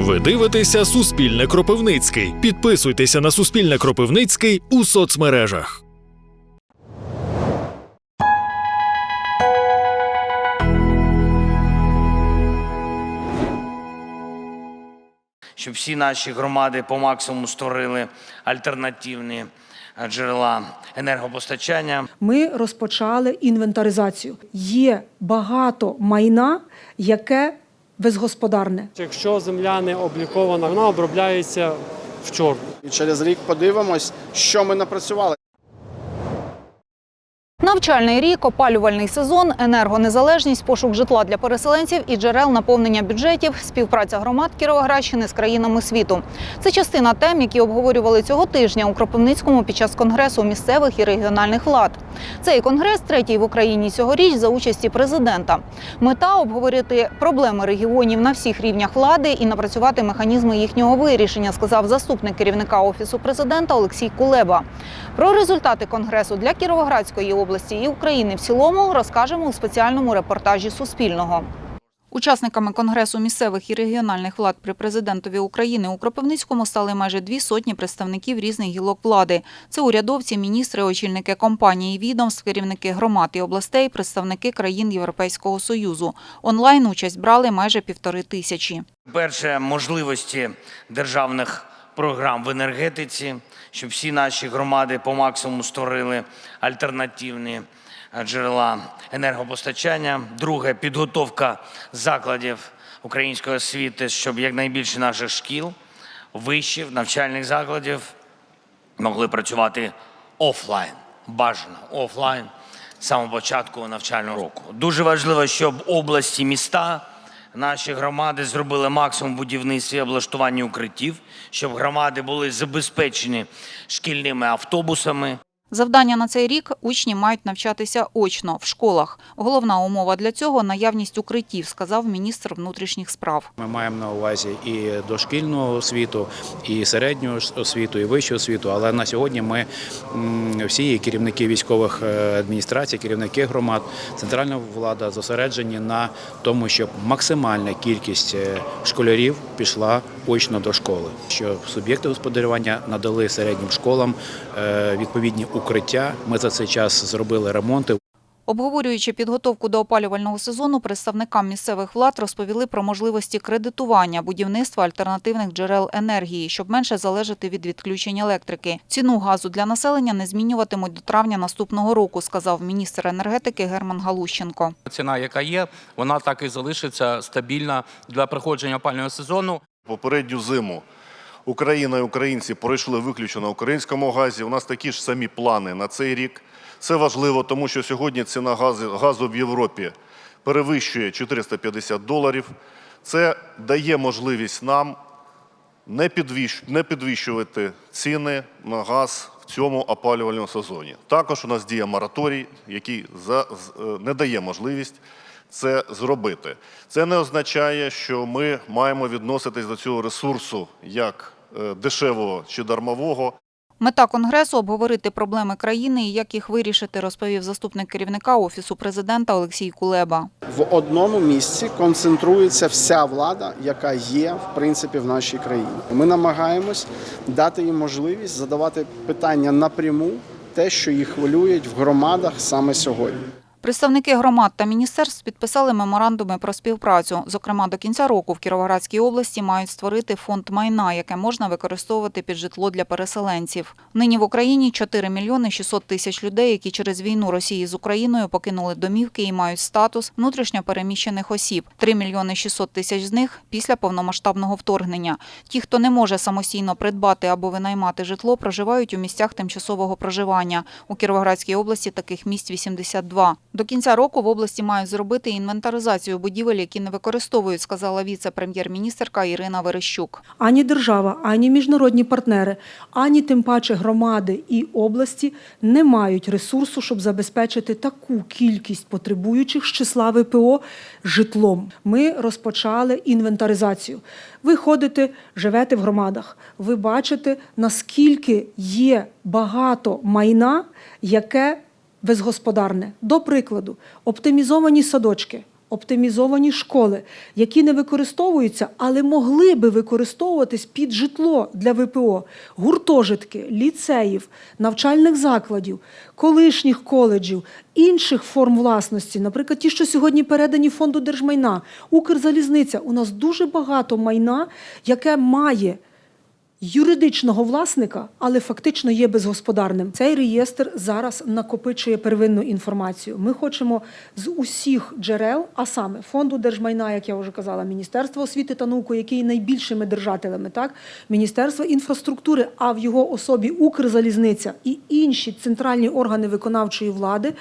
Ви дивитеся Суспільне Кропивницький. Підписуйтеся на Суспільне Кропивницький у соцмережах. щоб всі наші громади по максимуму створили альтернативні джерела енергопостачання. Ми розпочали інвентаризацію. Є багато майна, яке безгосподарне. Якщо земля не облікована, вона обробляється в чорну. І через рік подивимось, що ми напрацювали. Навчальний рік, опалювальний сезон, енергонезалежність, пошук житла для переселенців і джерел наповнення бюджетів, співпраця громад Кіровоградщини з країнами світу. Це частина тем, які обговорювали цього тижня у Кропивницькому під час конгресу місцевих і регіональних влад. Цей конгрес третій в Україні цьогоріч за участі президента. Мета обговорити проблеми регіонів на всіх рівнях влади і напрацювати механізми їхнього вирішення, сказав заступник керівника офісу президента Олексій Кулеба. Про результати конгресу для Кіровоградської області і України в цілому розкажемо у спеціальному репортажі Суспільного. Учасниками конгресу місцевих і регіональних влад при президентові України у Кропивницькому стали майже дві сотні представників різних гілок влади. Це урядовці, міністри, очільники компаній, і відомств, керівники громад і областей, представники країн Європейського союзу. Онлайн участь брали майже півтори тисячі. Перше можливості державних програм в енергетиці, щоб всі наші громади по максимуму створили альтернативні е, джерела енергопостачання. Друге підготовка закладів української освіти, щоб якнайбільше наших шкіл, вишів, навчальних закладів могли працювати офлайн, бажано офлайн з самого початку навчального року. Дуже важливо, щоб області, міста, наші громади зробили максимум в будівництві і облаштування укриттів, щоб громади були забезпечені шкільними автобусами. Завдання на цей рік учні мають навчатися очно в школах. Головна умова для цього наявність укриттів, сказав міністр внутрішніх справ. Ми маємо на увазі і дошкільну освіту, і середню освіту, і вищу освіту. Але на сьогодні ми всі керівники військових е, адміністрацій, керівники громад, центральна влада зосереджені на тому, щоб максимальна кількість е, школярів пішла очно до школи. Що суб'єкти господарювання надали середнім школам е, відповідні укриття. Ми за цей час зробили ремонти. Обговорюючи підготовку до опалювального сезону, представникам місцевих влад розповіли про можливості кредитування будівництва альтернативних джерел енергії, щоб менше залежати від відключень електрики. Ціну газу для населення не змінюватимуть до травня наступного року, сказав міністр енергетики Герман Галущенко. ціна, яка є, вона так і залишиться стабільна для проходження опального сезону. Попередню зиму Україна і українці пройшли виключно на українському газі. У нас такі ж самі плани на цей рік. Це важливо, тому що сьогодні ціна газу, в Європі перевищує 450 доларів. Це дає можливість нам не, підвищувати ціни на газ в цьому опалювальному сезоні. Також у нас діє мораторій, який е, не дає можливість це зробити. Це не означає, що ми маємо відноситись до цього ресурсу як е, дешевого чи дармового. Мета конгресу обговорити проблеми країни і як їх вирішити, розповів заступник керівника офісу президента Олексій Кулеба. В одному місці концентрується вся влада, яка є в принципі в нашій країні. Ми намагаємось дати їм можливість задавати питання напряму, те, що їх хвилюють в громадах саме сьогодні. Представники громад та міністерств підписали меморандуми про співпрацю. Зокрема, до кінця року в Кіровоградській області мають створити фонд майна, яке можна використовувати під житло для переселенців. Нині в Україні 4 мільйони 600 тисяч людей, які через війну Росії з Україною покинули домівки і мають статус внутрішньо переміщених осіб. 3 мільйони 600 тисяч з них після повномасштабного вторгнення. Ті, хто не може самостійно придбати або винаймати житло, проживають у місцях тимчасового проживання. У Кіровоградській області таких місць 82. До кінця року в області мають зробити інвентаризацію будівель, які не використовують, сказала віце-прем'єр-міністерка Ірина Верещук. Ані держава, ані міжнародні партнери, ані тим паче громади і області не мають ресурсу, щоб забезпечити таку кількість потребуючих з числа ВПО житлом. Ми розпочали інвентаризацію. Ви ходите, живете в громадах. Ви бачите, наскільки є багато майна, яке безгосподарне. До прикладу, оптимізовані садочки. оптимізовані школи, які не використовуються, але могли би використовуватись під житло для ВПО, гуртожитки, ліцеїв, навчальних закладів, колишніх коледжів, інших форм власності, наприклад, ті, що сьогодні передані фонду держмайна, Укрзалізниця. У нас дуже багато майна, яке має юридичного власника, але фактично є безгосподарним. Цей реєстр зараз накопичує первинну інформацію. Ми хочемо з усіх джерел, а саме фонду держмайна, як я вже казала, Міністерства освіти та науки, які є найбільшими держателями, так Міністерства інфраструктури, а в його особі Укрзалізниця і інші центральні органи виконавчої влади.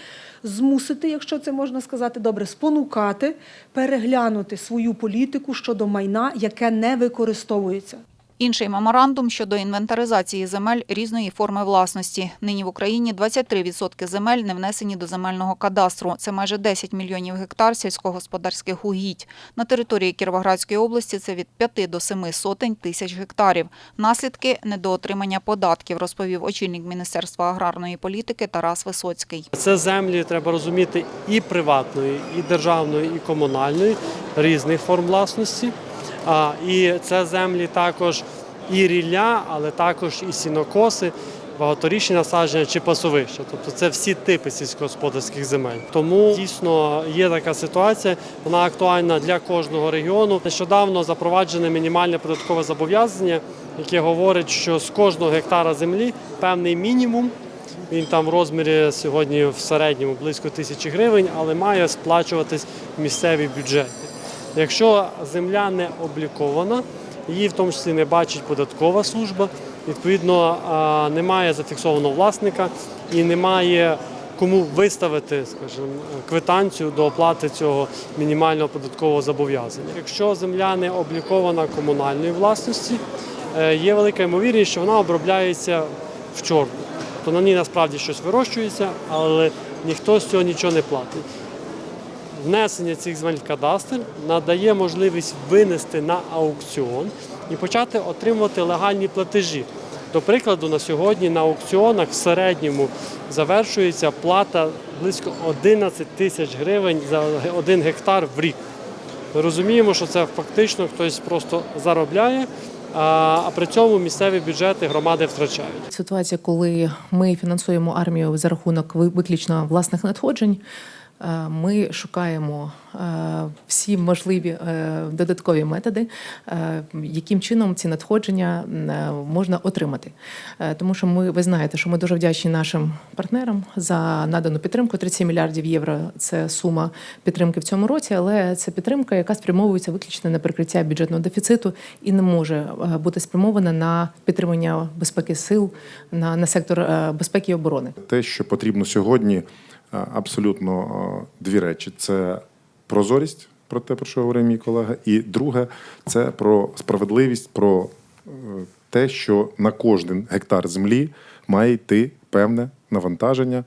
Змусити, якщо це можна сказати добре, спонукати, переглянути свою політику щодо майна, яке не використовується. Інший меморандум щодо інвентаризації земель різної форми власності. Нині в Україні 23% земель не внесені до земельного кадастру. Це майже 10 мільйонів гектар сільськогосподарських угідь. На території Кіровоградської області це від 5 до 7 сотень тисяч гектарів. Наслідки недоотримання податків, розповів очільник Міністерства аграрної політики Тарас Висоцький. Це землі треба розуміти і приватної, і державної, і комунальної різних форм власності. І це землі також і рілля, але також і сінокоси, багаторічні насадження чи пасовища. Тобто це всі типи сільськогосподарських земель. Тому дійсно є така ситуація. Вона актуальна для кожного регіону. Нещодавно запроваджене мінімальне податкове зобов'язання, яке говорить, що з кожного гектара землі певний мінімум. Він там в розмірі сьогодні в середньому близько тисячі гривень, але має сплачуватись в місцеві бюджети. Якщо земля не облікована, її в тому числі не бачить податкова служба, відповідно немає зафіксованого власника і немає кому виставити, скажімо, квитанцію до оплати цього мінімального податкового зобов'язання. Якщо земля не облікована комунальної власності, е, є велика ймовірність, що вона обробляється в чорну. То на ній насправді щось вирощується, але ніхто з цього нічого не платить. Внесення цих земель в кадастр надає можливість винести на аукціон і почати отримувати легальні платежі. До прикладу, на сьогодні на аукціонах в середньому завершується плата близько 11 тисяч гривень за один гектар в рік. Ми розуміємо, що це фактично хтось просто заробляє, а при цьому місцеві бюджети громади втрачають. Ситуація, коли ми фінансуємо армію за рахунок виключно власних надходжень. Е, Ми шукаємо е, всі можливі е, додаткові методи, яким чином ці надходження можна отримати. Тому що ми ви знаєте, що ми дуже вдячні нашим партнерам за надану підтримку. 37 мільярдів євро це сума підтримки в цьому році, але це підтримка, яка спрямовується виключно на прикриття бюджетного дефіциту і не може бути спрямована на підтримання безпеки сил на, на сектор безпеки і оборони. Те, що потрібно сьогодні, абсолютно е, дві речі: це прозорість, про те, про що говорив мій колега, і друге це про справедливість, про е, те, що на кожен гектар землі має йти певне навантаження,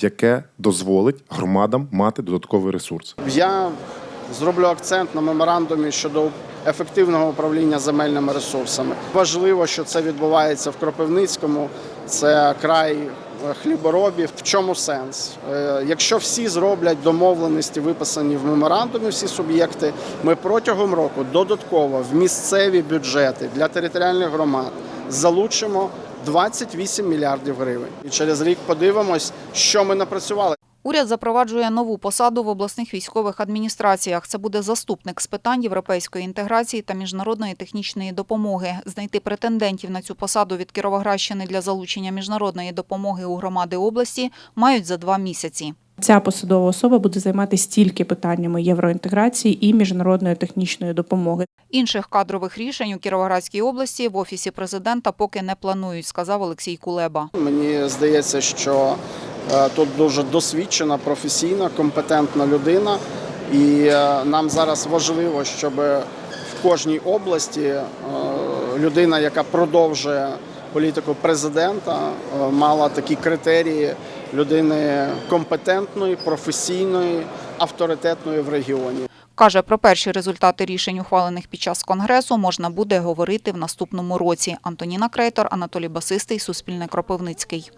яке дозволить громадам мати додатковий ресурс. Я зроблю акцент на меморандумі щодо ефективного управління земельними ресурсами. Важливо, що це відбувається в Кропивницькому. Це край е, хліборобів. В чому сенс? Е, Якщо всі зроблять домовленості, виписані в меморандумі, всі суб'єкти, ми протягом року додатково в місцеві бюджети для територіальних громад залучимо 28 мільярдів гривень. І через рік подивимось, що ми напрацювали. Уряд запроваджує нову посаду в обласних військових адміністраціях. Це буде заступник з питань європейської інтеграції та міжнародної технічної допомоги. Знайти претендентів на цю посаду від Кіровоградщини для залучення міжнародної допомоги у громади області мають за два місяці. Ця посадова особа буде займатися тільки питаннями євроінтеграції і міжнародної технічної допомоги. Інших кадрових рішень у Кіровоградській області в офісі президента поки не планують, сказав Олексій Кулеба. Мені здається, що тут дуже досвідчена, професійна, компетентна людина, і е, нам зараз важливо, щоб в кожній області е, людина, яка продовжує політику президента, е, мала такі критерії людини компетентної, професійної, авторитетної в регіоні. Каже, про перші результати рішень, ухвалених під час конгресу, можна буде говорити в наступному році. Антоніна Крейтор, Анатолій Басистий, Суспільне Кропивницький.